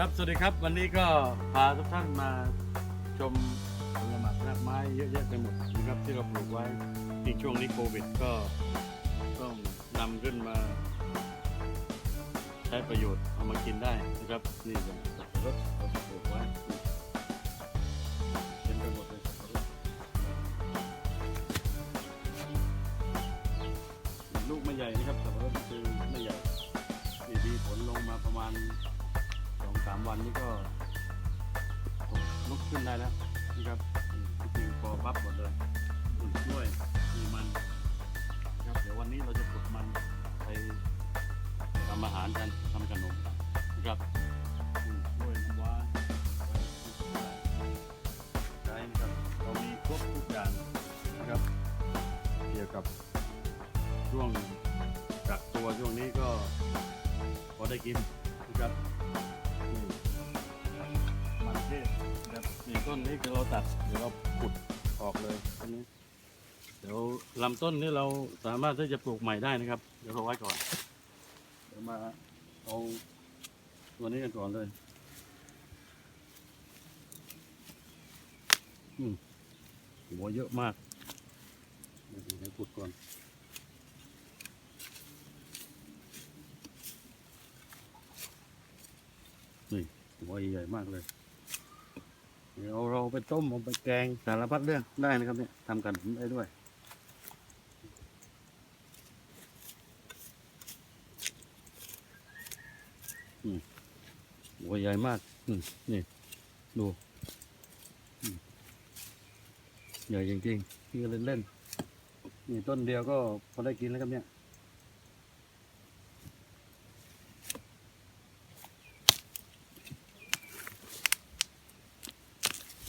ครับสวัสดีครับวันนี้ก็พาทุกท่านมาชมผลไม้รากไม้เยอะแยะไปหมดนะครับที่เราปลูกไว้ในช่วงนี้โควิดก็ต้องนำขึ้นมา ใช้ประโยชน์เอามากินได้นะครับนี่เป็นสับปะรถเราปลูกไว้ามวันนี้ก็ลุกขึ้นได้แล้วนะครับจริงๆพอพับหมดเลยอุ่นกล้วยมีมันนะครับเดี๋ยววันนี้เราจะปลูกมันไปทำอาหารกันทำขนมนะครับด้วยน้ำว้าใช้นะครับเรามีครบทุกอย่างนะครับ เกี่ยวกับช่วงกักตัวช่วงนี้ก็พอได้กินนะครับ นี่มันเทศนะครับนี่ต้นนี้คือเราตัดเดี๋ยวเราขุดออกเลยต้นนี้ เดี๋ยวลำต้นนี้เราสามารถที่จะปลูกใหม่ได้นะครับ เดี๋ยวเราไว้ก่อน เดี๋ยวมาเอาตัวนี้กันก่อนเลยหัวเยอะมากเดี๋ยวขุดก่อน นี่ หัวใหญ่มากเลย เดี๋ยวเราไปต้มเอาไปแกงสารพัดเรื่องได้นะครับเนี่ยทำกันได้ด้วยหัวใหญ่มากนี่ดูใหญ่จริงๆพี่เล่นเล่นๆนี่ต้นเดียวก็พอได้กินแล้วครับเนี่ย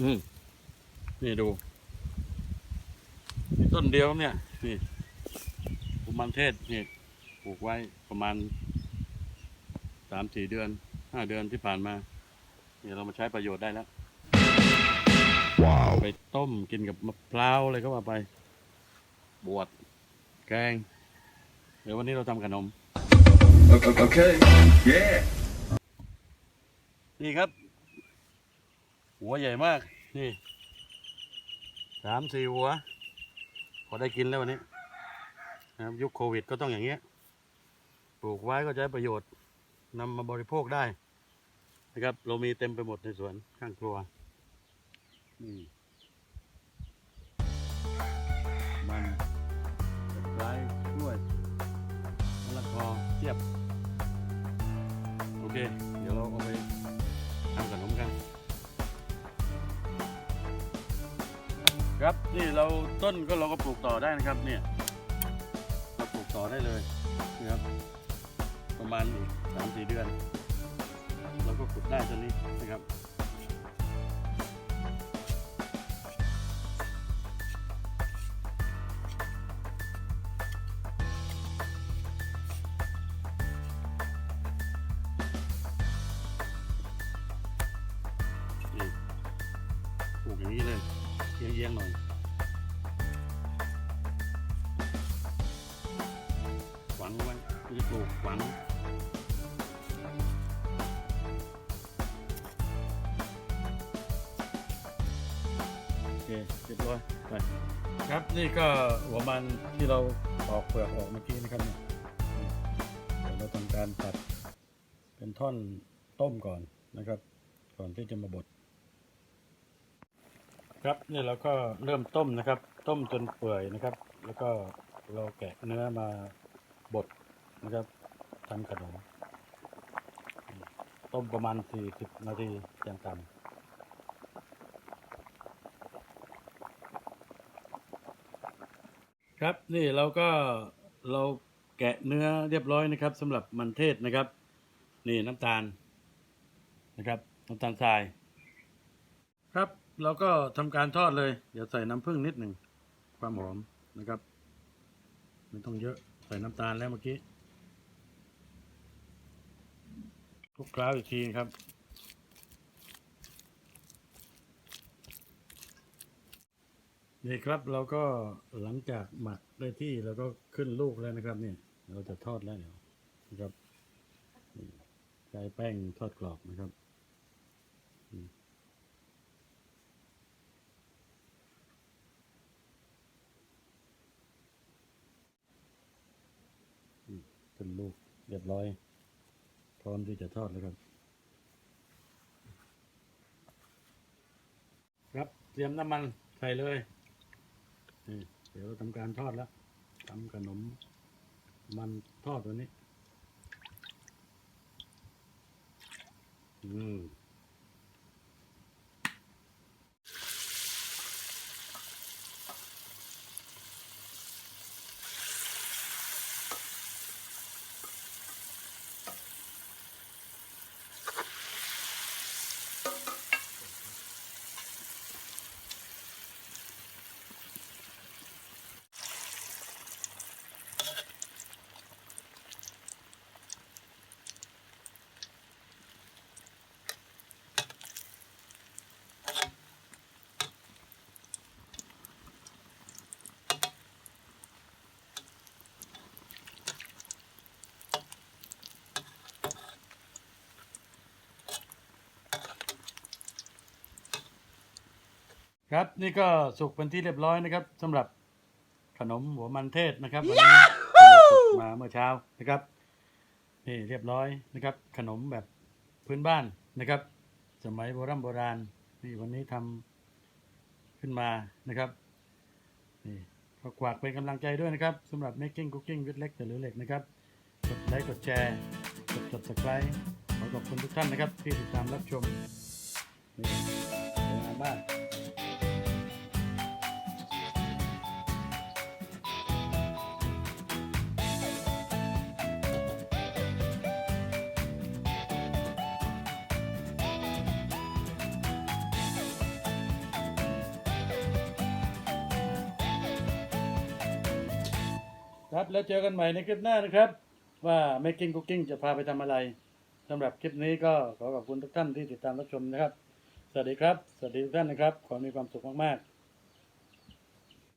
อืมนี่ดูนี่ต้นเดียวเนี่ย นี่กุมันเทศนี่ปลูกไว้ประมาณสามสี่เดือนห้าเดือนที่ผ่านมาเนี่ยเรามาใช้ประโยชน์ได้แล้ว Wow. ไปต้มกินกับมะพร้าวอะไรก็ว่าไป บวชแกง เดี๋ยววันนี้เราทำขนม Okay. Yeah. นี่ครับ หัวใหญ่มาก นี่สามสี่หัว พอได้กินแล้ววันนี้นะครับยุคโควิดก็ต้องอย่างเงี้ย ปลูกไว้ก็จะได้ประโยชน์นำมาบริโภคได้ นะครับ เรามีเต็มไปหมดในสวนข้างครัวนี่มันตะไร้กล้วยมะละกอเทียบ โอเค เดี๋ยวเราเอาไปทำขนมกัน ครับนี่เราต้นก็เราก็ปลูกต่อได้นะครับเนี่ยเราปลูกต่อได้เลยนะครับประมาณอีกสามสี่เดือน เราก็ขุดได้ต้นนี้นะครับปลูกอย่างนี้เลย เอียงๆหน่อยฝังไว้ไม่ได้ปลูกฝังโอเคเรียบร้อยไปครับนี่ก็หัวมันที่เราปอกเปลือกออกเมื่อกี้นะครับเนี่ยนี่เดี๋ยวเราทำการตัดเป็นท่อนต้มก่อนนะครับ ก่อนที่จะมาบด ครับนี่เราก็เริ่มต้มนะครับ ต้มจนเปื่อยนะครับ แล้วก็เราแกะเนื้อมาบดนะครับทำขนม ต้มประมาณ 40 นาทีอย่างต่ำครับนี่เราก็เราแกะเนื้อเรียบร้อยนะครับสำหรับมันเทศนะครับ นี่น้ำตาลนะครับน้ำตาลทรายครับ เราก็ทำการทอดเลย เดี๋ยวใส่น้ำผึ้งนิดหนึ่ง ความหอมนะครับ ไม่ต้องเยอะ ใส่น้ำตาลแล้วเมื่อกี้คลุกเคล้าอีกทีครับนี่ครับเราก็หลังจากหมักได้ที่เราก็ขึ้นลูกแล้วนะครับเนี่ยเราจะทอดแล้วเดี๋ยวนะครับใช้แป้งทอดกรอบนะครับ อืมอืม เป็นลูกเรียบร้อย พร้อมที่จะทอดแล้วครับ ครับเตรียมน้ำมันใส่เลยนี่เดี๋ยวทำการทอดแล้วทำขนมมันทอดตัวนี้ อืม ครับนี่ก็สุกเป็นที่เรียบร้อยนะครับสำหรับขนมหัวมันเทศนะครับวันนี้ที่เราสุกมาเมื่อเช้านะครับนี่เรียบร้อยนะครับ ขนมแบบพื้นบ้านนะครับ สมัยโบราณโบราณนี่วันนี้ทำขึ้นมานะครับนี่ก็ฝากเป็นกำลังใจด้วยนะครับสำหรับ making cooking with เล็กแต่หรือเล็กนะครับกดไลค์กดแชร์กด subscribe ขอขอบคุณทุกท่านนะครับ ที่ติดตามรับชมนี่สวยงามมาก ครับ แล้วเจอกันใหม่ในคลิปหน้านะครับ ว่า making cooking จะพาไปทำอะไรสำหรับคลิปนี้ก็ขอขอบคุณทุกท่านที่ติดตามรับชมนะครับ สวัสดีครับ สวัสดีทุกท่านนะครับ ขอให้มีความสุขมากๆ